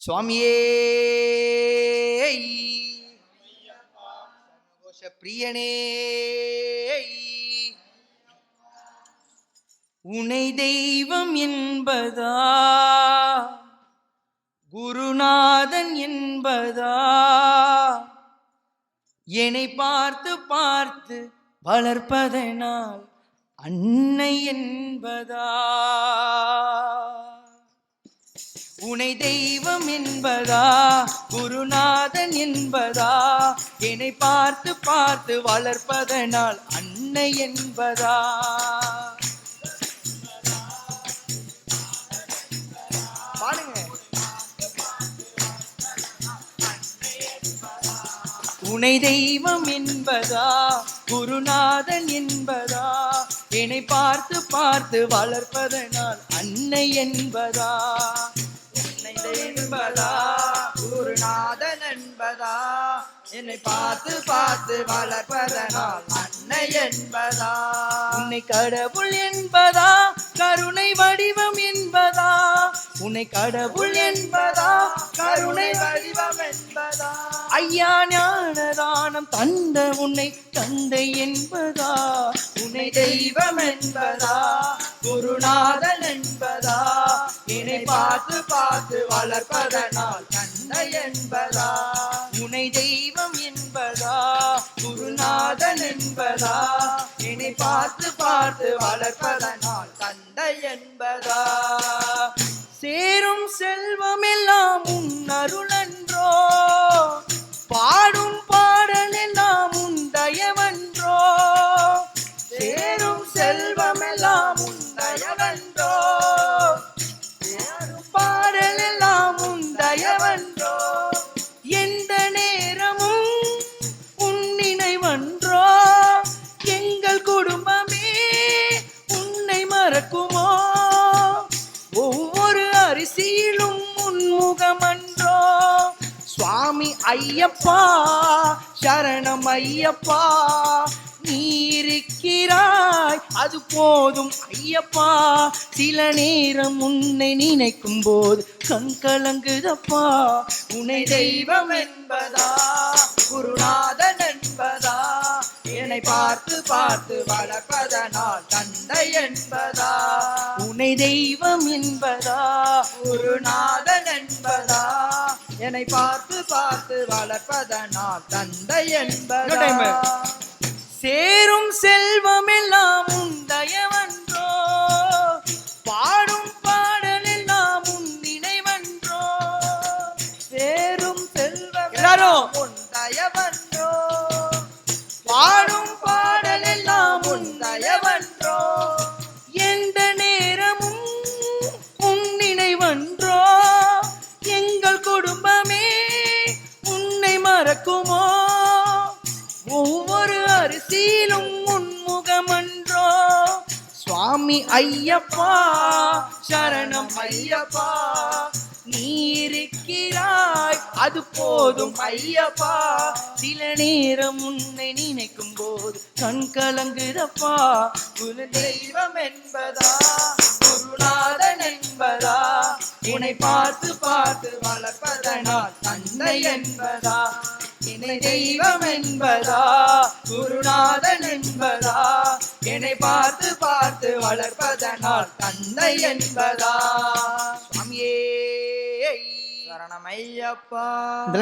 சுவாமியே! சந்தோஷ பிரியனே உனை தெய்வம் என்பதா? குருநாதன் என்பதா? என்னை பார்த்து பார்த்து வளர்ப்பதனால் அன்னை என்பதா? உனை தெய்வம் என்பதா குருநாதன் என்பதா? என்னை பார்த்து பார்த்து வளர்ப்பதனால் அன்னை என்பதா? உனை தெய்வம் என்பதா குருநாதன் என்பதா? என்னை பார்த்து பார்த்து வளர்ப்பதனால் அன்னை என்பதா? என்னை என்பதா? குருநாதன் என்பதா? என்னை பார்த்து பார்த்து வளர்ப்பதனால் அன்னை என்பதா? உன்னை கடவுள் என்பதா? கருணை வடிவம் என்பதா? உன்னை கடவுள் என்பதா? கருணை வடிவம் என்பதா? ஐயா ஞானதானம் தந்த உன்னை தந்தை என்பதா? உன்னை தெய்வ என்பதா? குருநாதன் என்பதா? இனை பார்த்து பார்த்து வளர்ப்பதனால் தந்தை என்பதா? முனை தெய்வம் என்பதா? குருநாதன் என்பதா? இனை பார்த்து பார்த்து வளர்ப்பதனால் தந்தை என்பதா? சேரும் செல்வ செல்வமெல்லாம் உன் பாடலெல்லாம் சேரும் எந்த நேரமும் உன் நினைவன்றோ? எங்கள் குடும்பமே உன்னை மறக்குமோ? ஒவ்வொரு அரிசியிலும் உன்முகமன்றோ சுவாமி ஐயப்பா சரணம் ஐயப்பா நீ இருக்கிறாய் அது போதும் ஐயப்பா. சில நேரம் உன்னை நினைக்கும் போது கண் கலங்குதப்பா. உன்னை தெய்வம் என்பதா? குருநாதன் என்பதா? என்னை பார்த்து பார்த்து வளர்ப்பதனால் தந்தை என்பதா? உன்னை தெய்வம் என்பதா? குருநாதன் என்பதா? என்னை பார்த்து பார்த்து வளர்ப்பதனால் தந்தை என்பதா? சேரும் செல்வமெல்லாம் உன் தயவன்றோ? பாடும் பாடலெல்லாம் உன் நினைவன்றோ? சேரும் செல்வம் எல்லாரும். உன் தயவன்றோ? பாடும் பாடலெல்லாம் உன் உன் தயவன்றோ? எந்த நேரமும் உன் நினைவன்றோ? எங்கள் குடும்பமே உன்னை மறக்குமோ? அரிசியிலும் உன்முகமன்றோ சுவாமி ஐயப்பா சரணம் ஐயப்பா நீ இருக்கிறாய் அது போதும் ஐயப்பா. சில நேரம் உன்னை நினைக்கும் போது கண் கலங்குதப்பா. குரு தெய்வம் என்பதா? குருநாதன் என்பதா? உன்னை பார்த்து பார்த்து வளர்ப்பதனால் தந்தை என்பதா? என்னை தெய்வம் என்பதா? குருநாதன் என்பதா? என்னை பார்த்து பார்த்து வளர்ப்பதனால் தந்தை என்பதா? சுவாமியே சரணமையப்பா.